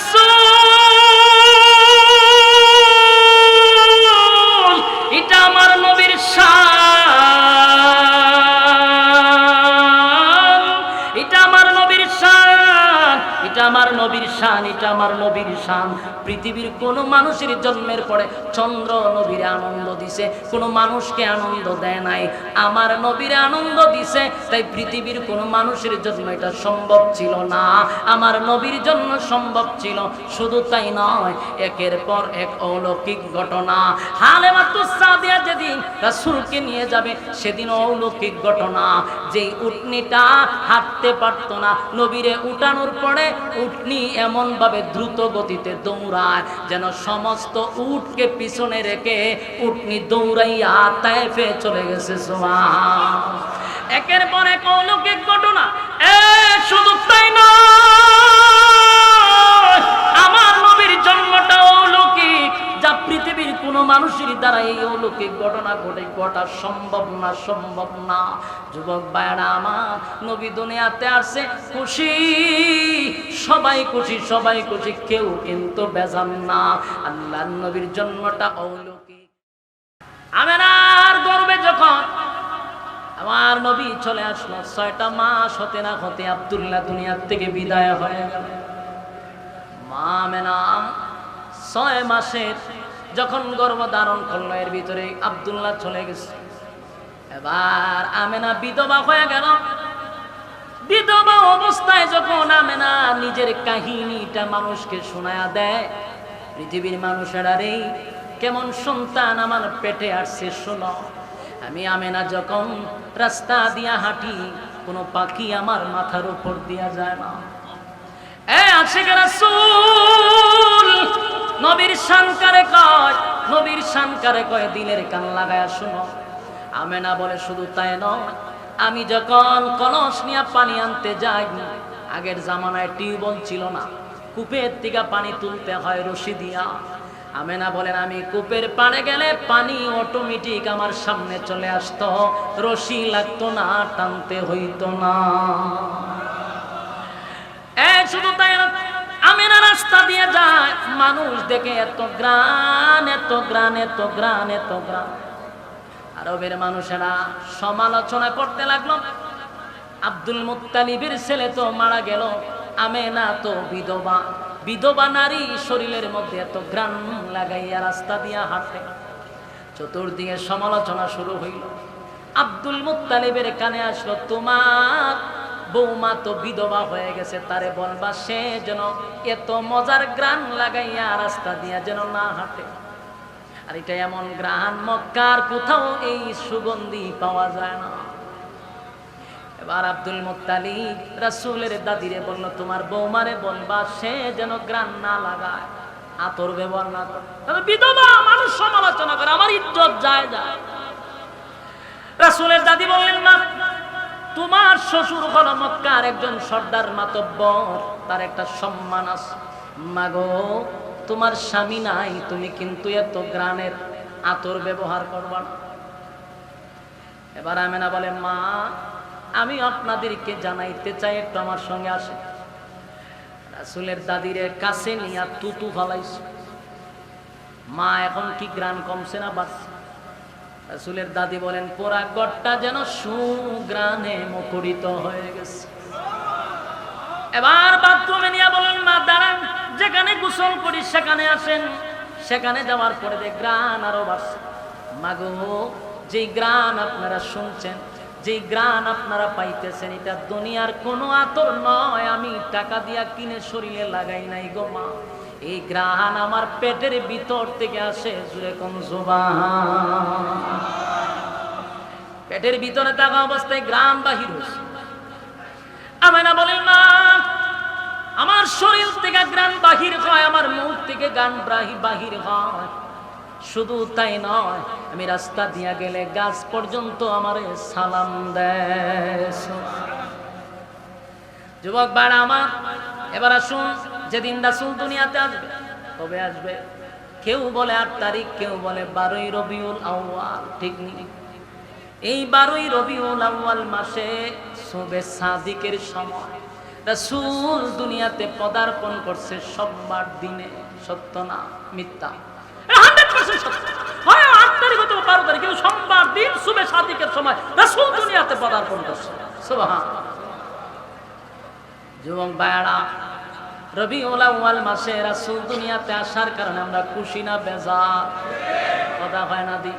রাসূল আমার নবীর শান। পৃথিবীর কোন মানুষের জন্মের পরে চন্দ্র নবীর আনন্দ দিছে, কোন মানুষকে আনন্দ দেয় নাই। আমার নবীর আনন্দ দিছে, তাই পৃথিবীর কোন মানুষের জন্য এটা সম্ভব ছিল না। আমার নবীর জন্য সম্ভব ছিল, শুধু তাই নয়, একের পর এক অলৌকিক ঘটনা। হালে মাত্র সাদিয়া যেদিন রাসূলকে নিয়ে যাবে, সেদিন অলৌকিক ঘটনা। যেই উটনিটা হাঁটতে পারতো না, নবীরে উঠানোর পরে উটনি এমন ভাবে দ্রুত গতিতে দৌড়ায়, যেন সমস্ত উটকে পিছনে রেখে উটনি দৌড়াইয়া তাইফে চলে গেছে সোয়া একের পর এক অলৌকিক ঘটনা। এ, শুধু তাই নয়। অলৌকিক ঘটনা ঘটে, ঘটা সম্ভব না সম্ভব না। যুবক ভাইরা আমার, নবী দুনিয়াতে আসছে খুশি। সবাই খুশি সবাই খুশি, কেউ কিন্তু বেজান না। আল্লাহ নবীর জন্মটা অলৌকিক। আমেনার গর্বে যখন আমার নবী চলে আসলো, ছয়টা মাস হতে না হতে আব্দুল্লাহ দুনিয়ার থেকে বিদায় হয়ে গেল। মা মেনা ছয় মাসের যখন গর্ভ ধারণ করল, এর ভিতরে আব্দুল্লাহ চলে গেছে। এবার আমেনা বিধবা হয়ে গেল। বিধবা অবস্থায় যখন আমেনা নিজের কাহিনীটা মানুষকে শোনায়া দেয়, পৃথিবীর মানুষেরা রে, কেমন সন্তান আমার পেটে আসছে, শোনো। আমি আমেনা যখন রাস্তা দিয়া হাঁটি, কোনো পাখি আমার মাথার উপর দিয়া যায় না। এ আশিক রাসূল নবীর শানকারে কয়? নবীর শানকারে কয়? দিলের কান লাগায়া শুনো। আমেনা বলে, শুধু তাই নয়, আমি যখন কলস নিয়ে পানি আনতে যাই, আগের জামানায় টিউবওয়েল ছিল না। কূপের থেকে পানি তুলতে হয় রশি দিয়া। আমেনা বলেন, আমি কূপের পাড়ে গেলে পানি অটোমেটিক আমার সামনে চলে আসতো। রশি লাগতো না, টানতে হইতো না। শুধু তাই আমেনা রাস্তা দিয়ে যায়। মানুষ দেখে এত গ্রান এত গ্রান এত গ্রান এত গ্রান আরবের মানুষেরা সমালোচনা করতে লাগল। আব্দুল মুত্তালিবের ছেলে তো মারা গেল, আমেনা তো বিধবা। বিধবা নারী শরীরের মধ্যে এত গ্রান লাগাইয়া রাস্তা দিয়া হাঁটে। চতুর্দিকে সমালোচনা শুরু হইল। আব্দুল মুত্তালিবের কানে আসলো, তোমার বৌমা তো বিধবা হয়ে গেছে, তারে বলবা, সে যেন এত মজার গ্রান লাগাইয়া রাস্তা দিয়া যেন না হাঁটে। আর এটা এমন গ্রান মক্কার কোথাও এই সুগন্ধি পাওয়া যায় না। এবার আব্দুল মুত্তালিব রাসূলের দাদিরে বলল, তোমার বৌমারে বলবা, সে যেন গ্রান না লাগায়, আতর ব্যবহার না করে। বিধবা মানুষ সমালোচনা করে, আমার ইজ্জত যায় যায় রাসূলের দাদি বললেন মা তোমার শ্বশুর হল মক্কার একজন সর্দার মাতব্বর, তার একটা সম্মান আছে। মাগো, তোমার স্বামী নাই, তুমি কিন্তু এত গ্রানের আতর ব্যবহার করবা না। এবার আমেনা বলে, মা, আমি আপনাদেরকে জানাইতে চাই, একটু আমার সঙ্গে আসে রাসুলের দাদিরে কাছে নিয়ে তুতু ফালাইছে। মা, এখন কি গ্রান কমছে না বাড়ছে? রাসুলের দাদি বলেন, পোড়া গড়টা যেন সুগ্রানে মুখরিত হয়ে গেছে। এবার বাথরুমে নিয়ে বলেন, মা, দাঁড়ান, যেখানে গোসল করি সেখানে আসেন। সেখানে যাওয়ার পরে যে গ্রান আরও বাড়ছে। মাগো যেই গ্রান আপনারা শুনছেন, যেই গ্রান আপনারা পাইতেছেন, এটা দুনিয়ার কোনো আতর নয়। আমি টাকা দিয়া কিনে শরীরে লাগাই নাই গো মা। এই গ্রাহান আমার পেটের ভিতর থেকে আসে, জুড়ে কম পেটের ভিতরে থাকা অবস্থায় গ্রাম বাহির বলেন মা, আমার শরীর থেকে গ্রাম বাহির হয়, আমার মুখ থেকে গান বাহি, বাহির হয়। শুধু তাই নয়, আমি রাস্তা দিয়া গেলে গাছ পর্যন্ত আমার সালাম দেয়। যুবক বাড়া আমার, এবার আসুন। যেদিন রাসুল দুনিয়াতে আসবে কবে আসবে। কেউ বলে আট তারিখ, কেউ বলে বারোই রবিউল আউয়াল, ঠিক নেই এই বারোই রবিউল আউয়াল মাসে শোবে সাদিকের সময় রাসুল দুনিয়াতে পদার্পণ করছে সোমবার দিনে, সত্য না মিথ্যা? আট তারিখ হতে বারো সোমবার দিন সাদিকের সময় দুনিয়াতে পদার্পণ করছে। যুবক বায়াড়া রবি ওয়াল মাসে রাসূল দুনিয়াতে আসার কারণে আমরা খুশি না বেজার? কথা হয় না দি।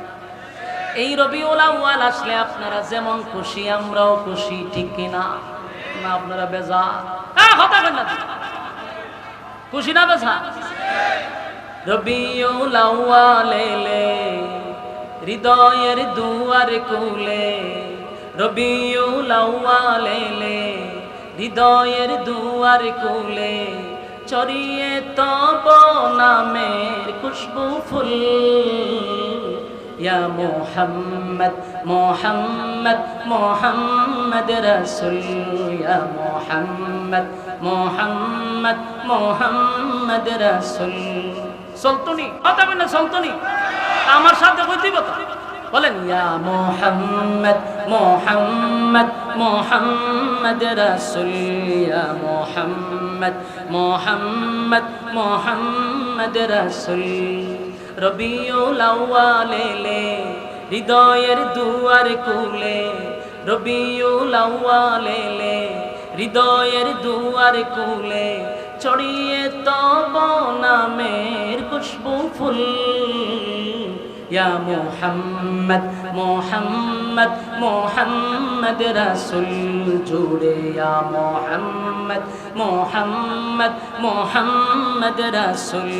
এই রবি ওয়াল আসলে আপনারা যেমন খুশি, আমরাও খুশি, ঠিক কিনা না? আপনারা হ্যাঁ কথা হয় না খুশি না বেজা রবিউল আউয়ালেলে হৃদয়ের দুয়ার কুলে রবিউল আউয়ালেলে হৃদয়ের দুয়ার কুলে চরিয়ে তব নামের খুশবু ফুল। ইয়া মোহাম্মদ মোহাম্মদ মোহাম্মদ রসুল। ইয়া মোহাম্মদ মোহাম্মদ মোহাম্মদ রসুল। সলতনি, কথা বলেন সলতনি। আমার সাথে কই দিব তো বলেন মোহাম্মদ মোহাম্মদ মোহাম্মদ রসুল মোহাম্মদ মোহাম্মদ মোহাম্মদ রসুল। রবিউল আউয়ালেলে হৃদয়ের দুয়ার কুলে রবিউল আউয়ালেলে হৃদয়ের দুয়ার কুলে চড়িয়ে তব নামের খুশবু ফুল। মোহাম্মদ মোহাম্মদ মোহাম্মদ রসুল জুড়ে মোহাম্মদ মোহাম্মদ মোহাম্মদ রসুল।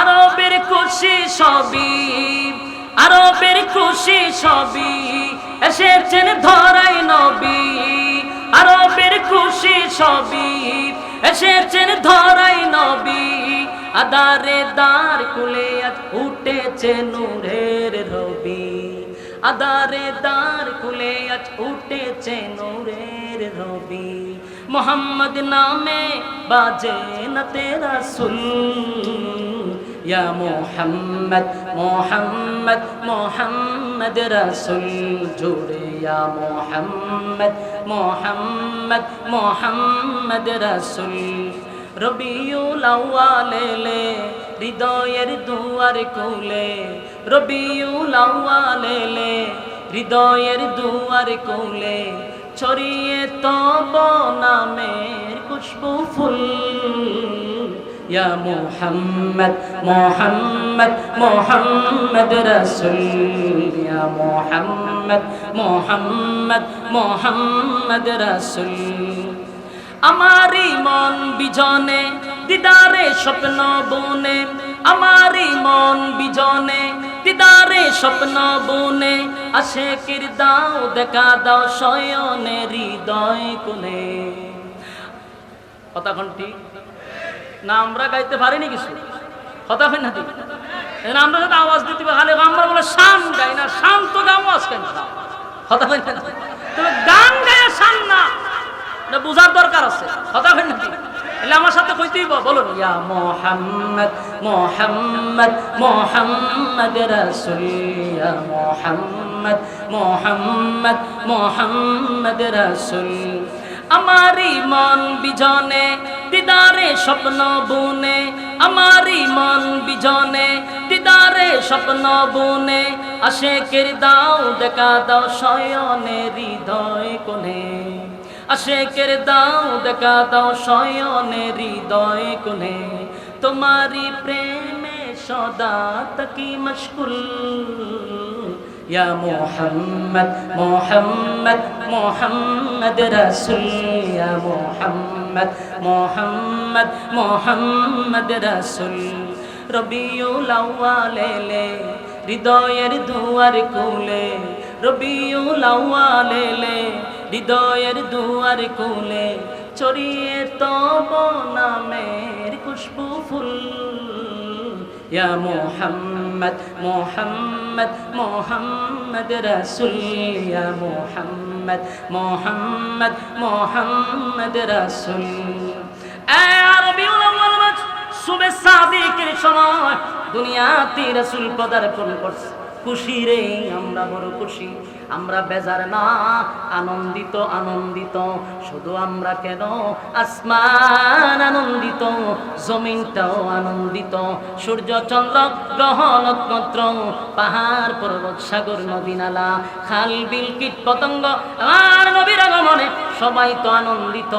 আরবের খুশি সবই, আরবের খুশি সবই, এসেছেন ধরাই নবী। সবই এসেছেন ধরাই নবী। আদারে দার কুলে আজ উঠেছে নূরের রবি। আদারে দার কুলে আজ উঠেছে নূরের রবি। মোহাম্মদ নামে বাজে না তেরা সুল। ইয়া মোহাম্মদ মোহাম্মদ মোহাম্মদ রসুল জুড়ে ইয়া মোহাম্মদ মোহাম্মদ মোহাম্মদ রসুল রবিউল আউয়ালেলে হৃদয়ের দুয়ার কুলে রবিউল আউয়ালেলে হৃদয়ের দুয়ার কুলে ছড়িয়ে তব নামের খুশবু ফুল ইয়া মোহাম্মদ মোহাম্মদ মোহাম্মদ রসুল, ইয়া মোহাম্মদ মোহাম্মদ মোহাম্মদ রসুল। আমারই মন বিজনে, দিদারে স্বপ্ন বনে আমারই মন বিজনে, দিদারে স্বপ্ন বনে, আসে কির দাও দেখা দাও শয়নে হৃদয় কোলে কথাখন ঠিক? না, আমরা গাইতে পারিনি কিছু। কথা হয় না আমরা যদি আওয়াজ দিতে খালি আমরা বলে শান গাই না শান্ত গাও আওয়াজ কেন কথা হয় না তবে গান গায়ে শান না, এটা বোঝার দরকার আছে। কথা হয় না এলে আমার সাথে কইতেই বলুন। ইয়া মোহাম্মদ মোহাম্মদ মোহাম্মদ রাসূল, ইয়া মোহাম্মদ মোহাম্মদ মোহাম্মদ রাসূল। আমারই মন বিজনে দিদারে স্বপ্ন বুনে আমারই মন বিজনে। দিদারে স্বপ্ন বুনে, আশেকের দাও, দেখা দাও শয়নে হৃদয় কোনে আশেকের দাও, দেখা দাও শয়নে হৃদয় কোনে তোমারি প্রেমে সদা তকি মশকুল ইয়া মোহাম্মদ মোহাম্মদ মোহাম্মদ রসুল। ইয়া মোহাম্মদ। মোহাম্মদ মোহাম্মদ মোহাম্মদ রসুল। রবিউল আউয়ালেলে হৃদয়ের দুয়ার কুলে রবিউল আউয়ালেলে হৃদয়ের দুয়ার কুলে চড়িয়ে তব নামের খুশবু ফুল। ইয়া মোহাম্মদ মোহাম্মদ মোহাম্মদ রসুল। ইয়া মোহাম্মদ মোহাম্মদ মোহাম্মদ রসুল। শুভে সাদিকের সময় দুনিয়াতে রসুল পদার্পণ করছে। খুশি রে, আমরা বড় খুশি। আমরা বেজার না, আনন্দিত আনন্দিত। শুধু আমরা কেন? আসমান আনন্দিত, জমিনটাও আনন্দিত। সূর্য, চন্দ্র, গ্রহ, নক্ষত্র, পাহাড়, পর্বত, সাগর, নদী, নালা, খাল, বিল, কীট, পতঙ্গ, আমার নবীর আগমনে সবাই তো আনন্দিত।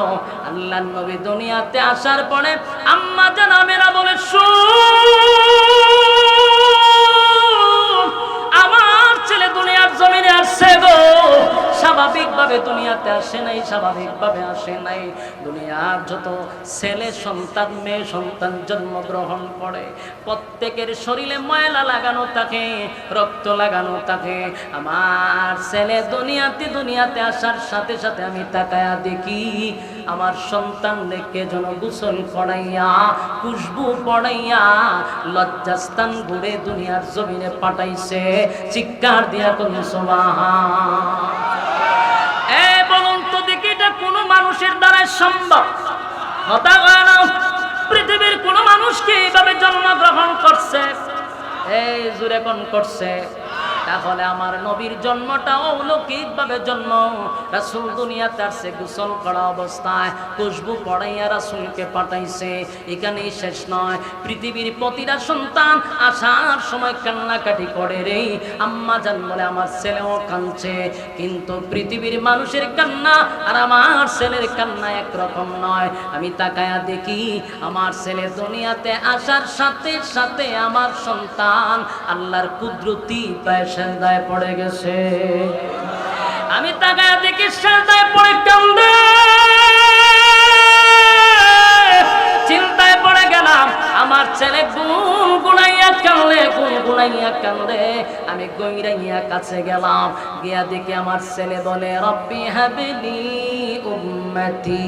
আল্লাহ নবী দুনিয়াতে আসার পরে আম্মা জানামেরা বলে শুন স্বাভাবিকভাবে দুনিয়াতে আসে নাই, স্বাভাবিকভাবে আসে নাই। দুনিয়ার যত ছেলে সন্তান, মেয়ে সন্তান জন্মগ্রহণ করে, প্রত্যেকের শরীরে ময়লা লাগানো থাকে, রক্ত লাগানো থাকে। আমার ছেলে দুনিয়াতে দুনিয়াতে আসার সাথে সাথে আমি তাকায়া দেখি, আমার সন্তান দেখে যেন গোসল করাইয়া, খুশবু পড়াইয়া লজ্জাস্থান ঘুরে দুনিয়ার জমিনে পাঠাইছে। চিৎকার দিয়া কোন সোবাহা এ বলুন তো দেখি এটা কোনো মানুষের দ্বারাই সম্ভব। পৃথিবীর কোন মানুষ কি এইভাবে জন্মগ্রহণ করছে। এই জুরে কোন করছে? তাহলে আমার নবীর জন্মটা অলৌকিক ভাবে জন্ম। রাসুল দুনিয়াতে সে গোসল করা অবস্থায় খুশবু পড়াইয়া রাসুলকে পাঠাইছে। এখানেই শেষ নয়। পৃথিবীর প্রতিটা সন্তান আসার সময় কান্নাকাটি করে রে। আম্মা জান বলে, আমার ছেলেও কাঁদছে। কিন্তু পৃথিবীর মানুষের কান্না আর আমার ছেলের কান্না একরকম নয়। আমি তাকায়া দেখি, আমার ছেলে দুনিয়াতে আসার সাথে সাথে আমার সন্তান আল্লাহর কুদরতি পায় সেন্দায় পড়ে গেছে। আমি তাকায়া দেখি সেন্দায় পড়ে কান্দে। চিন্তায় পড়ে গেলাম, আমার ছেলে আমি কাছে গেলাম, গিয়া দেখি আমার ছেলে বলে, রব্বি হাবিলি উম্মতি।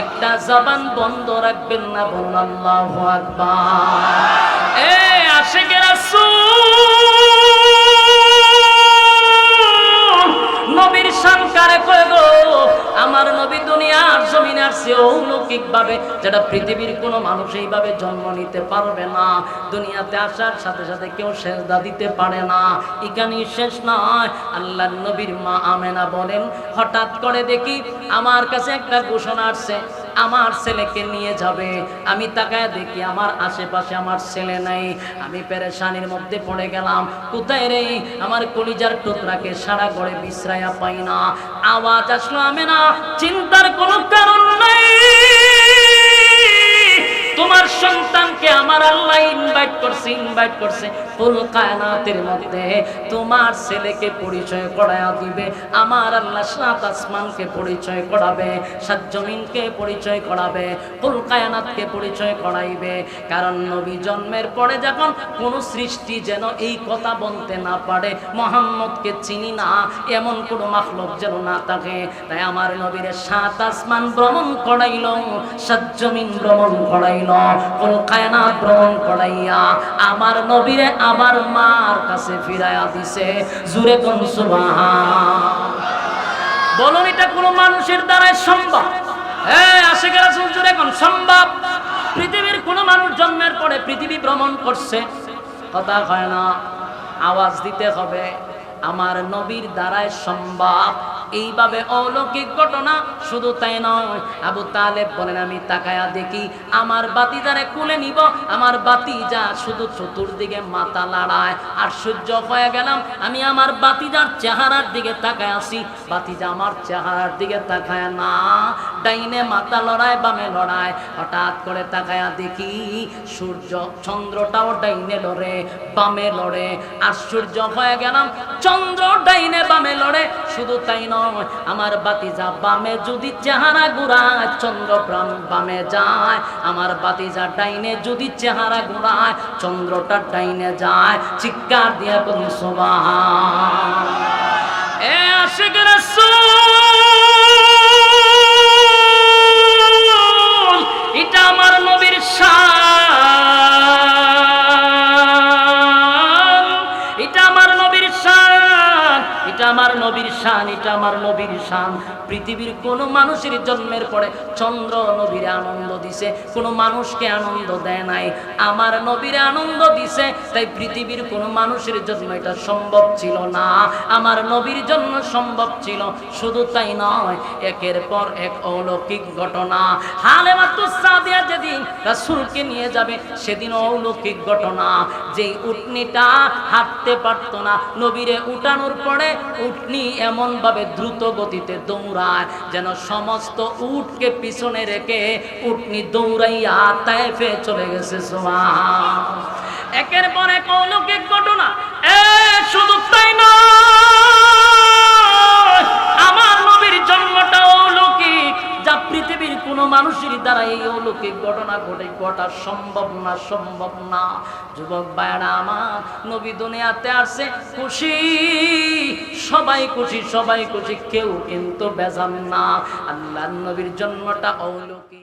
একটা জবান বন্ধ রাখবেন না বলুন, আল্লাহু আকবার। এ আশিক সংকারে কয় গো। আমার নবী দুনিয়ার জমিনে আসছে অলৌকিক ভাবে যেটা পৃথিবীর কোনো মানুষ এইভাবে জন্ম নিতে পারবে না। দুনিয়াতে আসার সাথে সাথে কেউ সেজদা দিতে পারে না। এখানেই শেষ নয়। আল্লাহর নবীর মা আমেনা বলেন, হঠাৎ করে দেখি আমার কাছে একটা ঘোষণা আসছে। আমার ছেলেকে নিয়ে যাবে। আমি তাকায় দেখি আমার আশেপাশে আমার ছেলে নাই। আমি পেরেশানির মধ্যে পড়ে গেলাম। কোথায় রে? আমার কলিজার টুকরাকে সারা করে বিশ্রায়া পাই না। আওয়াজ আসলো আমি না চিন্তার কোনো কারণ তোমার সন্তানকে আমার আল্লাহ ইনভাইট করছে ইনভাইট করছে। ফুল কায়নাতের মধ্যে তোমার ছেলেকে পরিচয় করায়া দিবে, আমার আল্লাহ সাত আসমানকে পরিচয় করাবে, সাত জমিনকে পরিচয় করাবে, ফুল কায়নাতকে পরিচয় করাইবে। কারণ নবী জন্মের পরে যখন কোন সৃষ্টি যেন এই কথা বলতে না পারে, মোহাম্মদকে চিনি না, এমন কোনো মাখলুক যেন না থাকে, তাই আমার নবীর সাত আসমান ভ্রমণ করাইল, সাত জমিন ভ্রমণ করাইল। কোন ভ্রমণ করাইয়া আমার নবীরে আমার মার কাছে ফিরাইয়া দিছে। জুরে কোন বলুন, এটা কোনো মানুষের দ্বারাই সম্ভব? হ্যাঁ আশেখ রাসূল, জুড়ে কোন সম্ভব? পৃথিবীর কোনো মানুষ জন্মের পরে পৃথিবী ভ্রমণ করছে। কথা হয় না, আওয়াজ দিতে হবে। আমার নবীর দ্বারাই সম্ভব। এইভাবে অলৌকিক ঘটনা শুধু তাই নয়। আবু তালেব বলেন, আমি তাকায়া দেখি আমার বাতিজারে কুলে নিব, আমার বাতিজা শুধু চতুর্দিকে মাথা লড়ায় আর সহ্য হয়ে গেলাম, আমি আমার বাতিজার চেহারার দিকে তাকায় আসি বাতিজা আমার চেহারার দিকে তাকায় না, ডাইনে মাথা লড়ায়, বামে লড়ায়। হঠাৎ করে তাকায়া দেখি সূর্য চন্দ্রটাও ডাইনে লড়ে, বামে লড়ে। আশ্চর্য হয়ে গেলাম চন্দ্র ডাইনে বামে লড়ে, শুধু তাই নয়, আমার বাতিজা বামে যদি চেহারা ঘুরায় চন্দ্র বামে যায়। আমার বাতিজা ডাইনে যদি চেহারা ঘুরায়, চন্দ্রটা ডাইনে যায়। চিৎকার দিয়া কোন রাসূল, এটা আমার নবীর শান। নবীর শান, এটা আমার নবীর শান। পৃথিবীর কোনো মানুষের জন্মের পরে চন্দ্র নবীর আনন্দ দিছে, কোনো মানুষকে আনন্দ দেয় নাই। আমার নবীর আনন্দ দিছে, তাই পৃথিবীর কোনো মানুষের জন্য এটা সম্ভব ছিল না। আমার নবীর জন্য সম্ভব ছিল, শুধু তাই নয়, একের পর এক অলৌকিক ঘটনা। হালে মাত্র সাদিয়া যেদিন রাসূলকে নিয়ে যাবে, সেদিন অলৌকিক ঘটনা। যেই উটনিটা হাঁটতে পারতো না, নবীরে উঠানোর পরে উটনি এমন ভাবে দ্রুত গতিতে দৌড়ায়, যেন সমস্ত উটকে পিছনে রেখে উটনি দৌড়াইয়া তাইফে চলে গেছে সোমা একের পর এক অলৌকিক ঘটনা। এ, শুধু তাই নয়। কোনো মানুষের দ্বারা এই অলৌকিক ঘটনা ঘটে, ঘটা সম্ভব না সম্ভব না। যুবক বায়রা আমার, নবী দুনিয়াতে আসে, খুশি, সবাই খুশি সবাই খুশি, কেউ কিন্তু বেজান না। আল্লাহ নবীর জন্মটা অলৌকিক।